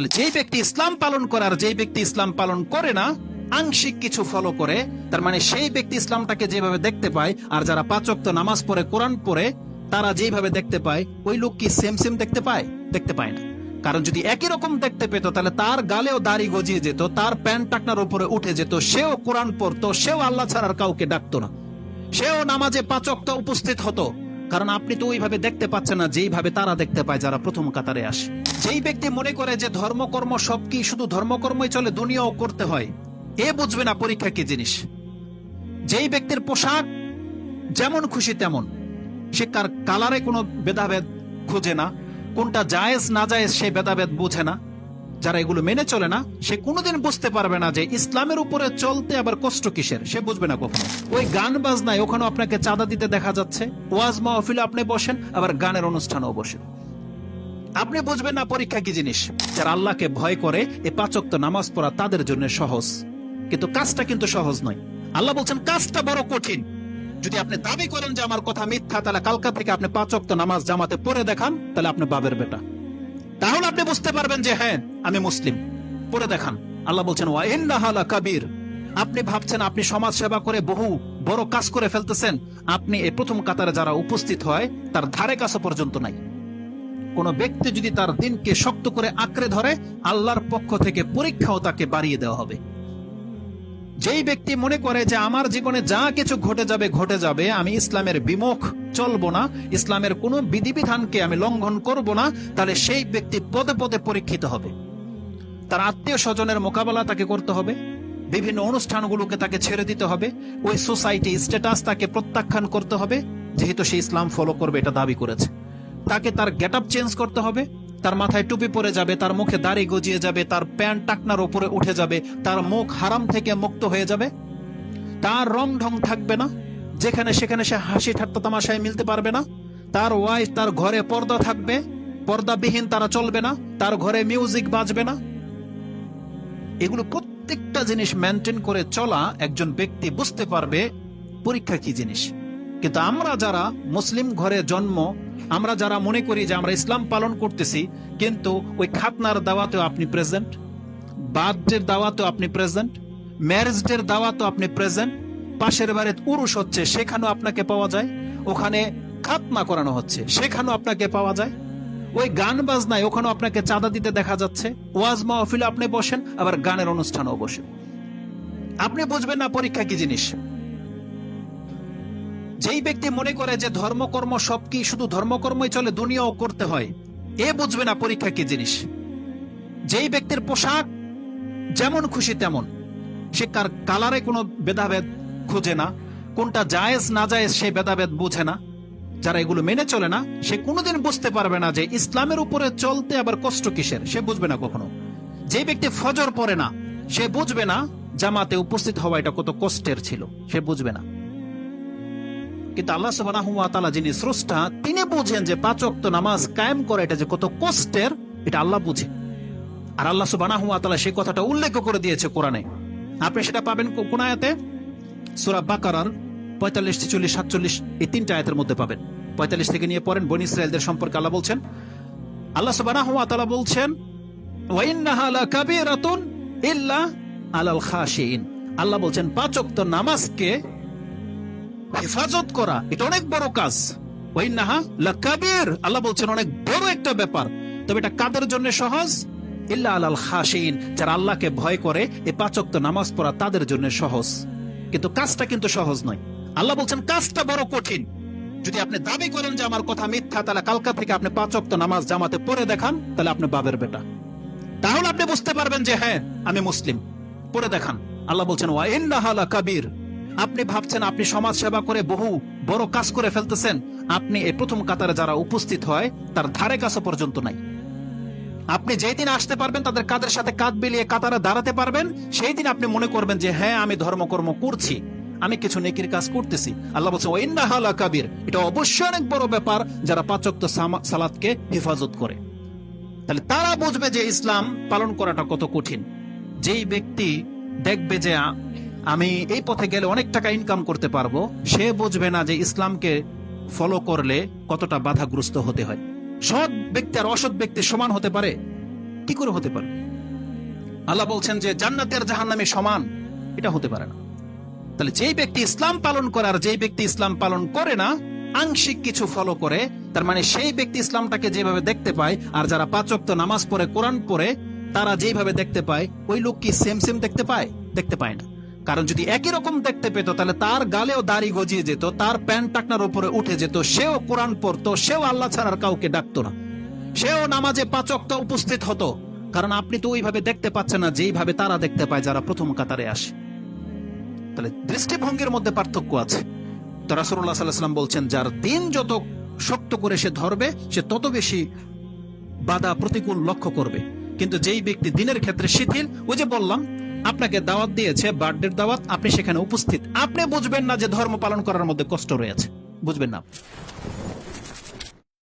তাহলে যেই ব্যক্তি ইসলাম পালন করে আর যেই ব্যক্তি ইসলাম পালন করে না, আংশিক কিছু ফলো করে, তার মানে সেই ব্যক্তি ইসলামটাকে যেভাবে দেখতে পায় আর যারা পাচক নামাজ পড়ে, কোরআন পড়ে, তারা যেভাবে দেখতে পায়, ওই লোক কি সেম সেম দেখতে পায়? দেখতে পায় না। কারণ যদি একই রকম দেখতে পেত, তাহলে তার গালেও দাড়ি গজিয়ে যেত, তার প্যান্ট টাকনার উপরে উঠে যেত, সেও কোরআন পড়তো, সেও আল্লাহ ছাড়ার কাউকে ডাকতো না। সেও নামাজে পাচকটা উপস্থিত হতো। কারণ আপনি তো ওইভাবে দেখতে পাচ্ছেন না যেইভাবে তারা দেখতে পায় যারা প্রথম কাতারে আসে। যেই ব্যক্তি মনে করে যে ধর্মকর্ম সব কি শুধু ধর্মকর্মই চলে, দুনিয়াও করতে হয়, এ বুঝবে না পরীক্ষা কি জিনিস। যেই ব্যক্তির পোশাক যেমন খুশি তেমন, সে কার কালারে কোনো ভেদাভেদ খুঁজে না, কোনটা জায়েজ না জায়েজ সে ভেদাভেদ বুঝে না। যারা এগুলো মেনে চলে না, সে কোনোদিন বুঝতে পারবে না যে ইসলামের উপরে চলতে আবার কষ্ট কিসের। সে বুঝবে না কখনো। ওই গান বাজনায় ওখানে আপনাকে চাঁদা দিতে দেখা যাচ্ছে। ওয়াজ মাহফিলে আপনি বসেন, আবার গানের অনুষ্ঠানেও বসেন। আপনি বুঝবেন না পরীক্ষা কি জিনিস। যারা আল্লাহকে ভয় করে, এ পাচক নামাজ পড়া তাদের জন্য সহজ। কিন্তু কাজটা কিন্তু সহজ নয়। আল্লাহ বলছেন, কাজটা বড় কঠিন। যদি আপনি দাবি করেন যে আমার কথা মিথ্যা, তাহলে কালকা থেকে আপনি পাচক নামাজ জামাতে পড়ে দেখান, তাহলে আপনি বাবের বেটা। তাহলে আপনি বুঝতে পারবেন যে হ্যাঁ আমি মুসলিম। পড়ে দেখান। আল্লাহ বলছেন ওয়াইন্নাহালা কাবির। আপনি ভাবছেন, আপনি সমাজ সেবা করে বহু বড় কাজ করে ফেলতেছেন। আপনি এই প্রথম কাতারে যারা উপস্থিত হয়, তার ধারে কাছে পর্যন্ত নাই। কোন ব্যক্তি যদি তার দিনকে শক্ত করে আঁকড়ে ধরে, আল্লাহর পক্ষ থেকে পরীক্ষাও তাকে বাড়িয়ে দেওয়া হবে। যেই ব্যক্তি মনে করে যে আমার জীবনে যা কিছু ঘটে যাবে ঘটে যাবে, আমি ইসলামের বিমুখ চলবো না, ইসলামের কোনো বিধিবিধানকে আমি লঙ্ঘন করব না, তাহলে সেই ব্যক্তি পদে পদে পরীক্ষিত হবে। তার আত্মীয় স্বজনের মোকাবেলা তাকে করতে হবে, বিভিন্ন অনুষ্ঠানগুলোকে তাকে ছেড়ে দিতে হবে, ওই সোসাইটি স্ট্যাটাস তাকে প্রত্যাখ্যান করতে হবে, যেহেতু সে ইসলাম ফলো করবে, এটা দাবি করেছে। তাকে তার গেট আপ চেঞ্জ করতে হবে, তার মাথায় টুপি পরে যাবে, তার মুখে দাড়ি গজিয়ে যাবে, তার প্যান্ট টাকনার উপরে উঠে যাবে, তার মুখ হারাম থেকে মুক্ত হয়ে যাবে। তার রং ঢং থাকবে না, যেখানে সেখানে সে হাসি ঠাট্টা তামাশায় মিলতে পারবে না, তার ওয়াইফ তার ঘরে পর্দা থাকবে, পর্দাবিহীন তারা চলবে না, তার ঘরে মিউজিক বাজবে না এগুলো প্রত্যেকটা জিনিস মেনটেন করে চলা একজন ব্যক্তি বুঝতে পারবে পরীক্ষা কি জিনিস। কিন্তু আমরা যারা মুসলিম ঘরে জন্ম, আমরা যারা মনে করি যে আমরা ইসলাম পালন করতেছি, কিন্তু ওই খাতনার দাওয়াতেও আপনি প্রেজেন্ট বার্থডের দাওয়াতেও আপনি প্রেজেন্ট ম্যারেজ ডের দাওয়াতেও আপনি প্রেজেন্ট পাশের বাড়িতে উরুষ হচ্ছে, সেখানেও আপনাকে পাওয়া যায়, ওখানে খাতনা করানো হচ্ছে, সেখানেও আপনাকে পাওয়া যায়। ওই গান বাজনায় ওখানেও আপনাকে চাঁদা দিতে দেখা যাচ্ছে। ওয়াজ মাহফিলে আপনি বসেন, আবার গানের অনুষ্ঠানেও বসেন। আপনি বুঝবেন না পরীক্ষা কি জিনিস। যেই ব্যক্তি মনে করে যে ধর্মকর্ম সব কি শুধু ধর্মকর্মই চলে, দুনিয়াও করতে হয়, এ বুঝবে না পরীক্ষা কি জিনিস। যেই ব্যক্তির পোশাক যেমন খুশি তেমন, সে কার কালারে কোনো ভেদাভেদ খুঁজে না, কোনটা জায়েজ না জায়েজ সে ভেদাভেদ বুঝে না। যারা এগুলো মেনে চলে না, সে কোনোদিন বুঝতে পারবে না যে ইসলামের উপরে চলতে আবার কষ্ট কিসের, সে বুঝবে না কখনো। যে ব্যক্তি ফজর পড়ে না, সে বুঝবে না জামাতে উপস্থিত হওয়া এটা কত কষ্টের ছিল, সে বুঝবে না। কিন্তু আল্লাহ তাআলা যিনি স্রষ্টা, তিনি বুঝেন যে পাঁচ ওয়াক্ত নামাজ কায়েম করা এটা যে কত কষ্টের, এটা আল্লাহ বুঝে। আর আল্লাহ ওয়া সেই কথাটা উল্লেখ করে দিয়েছে কোরআনে। আপনি সেটা পাবেন কোন আয়াতে? সূরা বাকারার পঁয়তাল্লিশ, ছেচল্লিশ, সাতচল্লিশ এই তিনটা আয়াতের মধ্যে পাবেন। পঁয়তাল্লিশ থেকে নিয়ে পড়েন বনি ইসরায়েলদের সম্পর্কে আল্লাহ বলছেন, আল্লাহ ওয়া বলছেন আল্লাহ বলছেন, পাঁচ ওয়াক্ত নামাজকে হেফাজত করা, এটা অনেক বড় কাজ। আল্লাহ বলছেন, অনেক বড় একটা ব্যাপার। তবে এটা কাদের জন্য সহজ? ইল্লা আলাল খাশিন যারা আল্লাহকে ভয় করে, এই পাঁচক্ত নামাজ পড়া তাদের জন্য সহজ। কিন্তু কাজটা কিন্তু সহজ নয়। আল্লাহ বলছেন, কাজটা বড় কঠিন। যদি আপনি দাবি করেন যে আমার কথা মিথ্যা, তাহলে কালকা থেকে আপনি পাঁচক্ত নামাজ জামাতে পড়ে দেখান, তাহলে আপনি বাবের বেটা। তাহলে আপনি বুঝতে পারবেন যে হ্যাঁ আমি মুসলিম। পড়ে দেখান। আল্লাহ বলছেন ওয়াইন্নাহা কাবির আপনি ভাবছেন, আপনি সমাজ সেবা করে বহু বড় কাজ করে ফেলতেছেন। আপনি এই প্রথম কাতারে যারা উপস্থিত হয়, তার ধারে কাছে পর্যন্ত নাই। আপনি যেই দিন আসতে পারবেন, তাদের কাদের সাথে কাঁধ বিলিয়ে কাতারে দাঁড়াতে পারবেন, সেই দিন আপনি মনে করবেন যে হ্যাঁ আমি ধর্মকর্ম করছি। আমি কিছু নেকির কাজ করতেছি। আল্লাহ বলছে ওয়াইন্নাহা কাবির। এটা অবশ্যই অনেক বড় ব্যাপার যারা পাচক্ত সালাদকে হেফাজত করে। তাহলে তারা বুঝবে যে ইসলাম পালন করাটা কত কঠিন। যেই ব্যক্তি দেখবে যে আমি এই পথে গেলে অনেক টাকা ইনকাম করতে পারব, সে বুঝবে না যে ইসলামকে ফলো করলে কতটা বাধাগ্রস্ত হতে হয়। সৎ ব্যক্তি আর অসৎ ব্যক্তি সমান হতে পারে? কি করে হতে পারে? আল্লাহ বলছেন যে জান্নাতের জাহান্নামে সমান, এটা হতে পারে না। তাহলে যেই ব্যক্তি ইসলাম পালন করে আর যেই ব্যক্তি ইসলাম পালন করে না, আংশিক কিছু ফলো করে, তার মানে সেই ব্যক্তি ইসলামটাকে যেভাবে দেখতে পায়, আর যারা পাঁচক্ত নামাজ পড়ে, কোরআন পড়ে, তারা যেভাবে দেখতে পায়, ওই লোক কি সেম সেম দেখতে পায়? দেখতে পায় না। কারণ যদি একই রকম দেখতে পেত, তাহলে তার গালেও দাড়ি গজিয়ে যেত, তার প্যান্ট টাকনার উপরে উঠে যেত, সেও কোরআন পড়তো, সেও আল্লাহ ছাড়ার কাউকে ডাকতো না। সেও নামাজে পাচকটা উপস্থিত হতো। কারণ আপনি তো ওইভাবে দেখতে পাচ্ছেন না, যেইভাবে তারা দেখতে পায়, যারা প্রথম কাতারে আসে। তাহলে দৃষ্টিভঙ্গির মধ্যে পার্থক্য আছে। তো রাসুল্লাহ সাল্লাম বলছেন, যার দিন যত শক্ত করে সে ধরবে, সে তত বেশি বাধা প্রতিকূল লক্ষ্য করবে। কিন্তু যেই ব্যক্তি দিনের ক্ষেত্রে শিথিল, ওই যে বললাম, আপনাকে দাওয়াত দিয়েছে, বার্থডের দাওয়াত, আপনি সেখানে উপস্থিত। আপনি বুঝবেন না যে ধর্ম পালন করার মধ্যে কষ্ট রয়েছে বুঝবেন না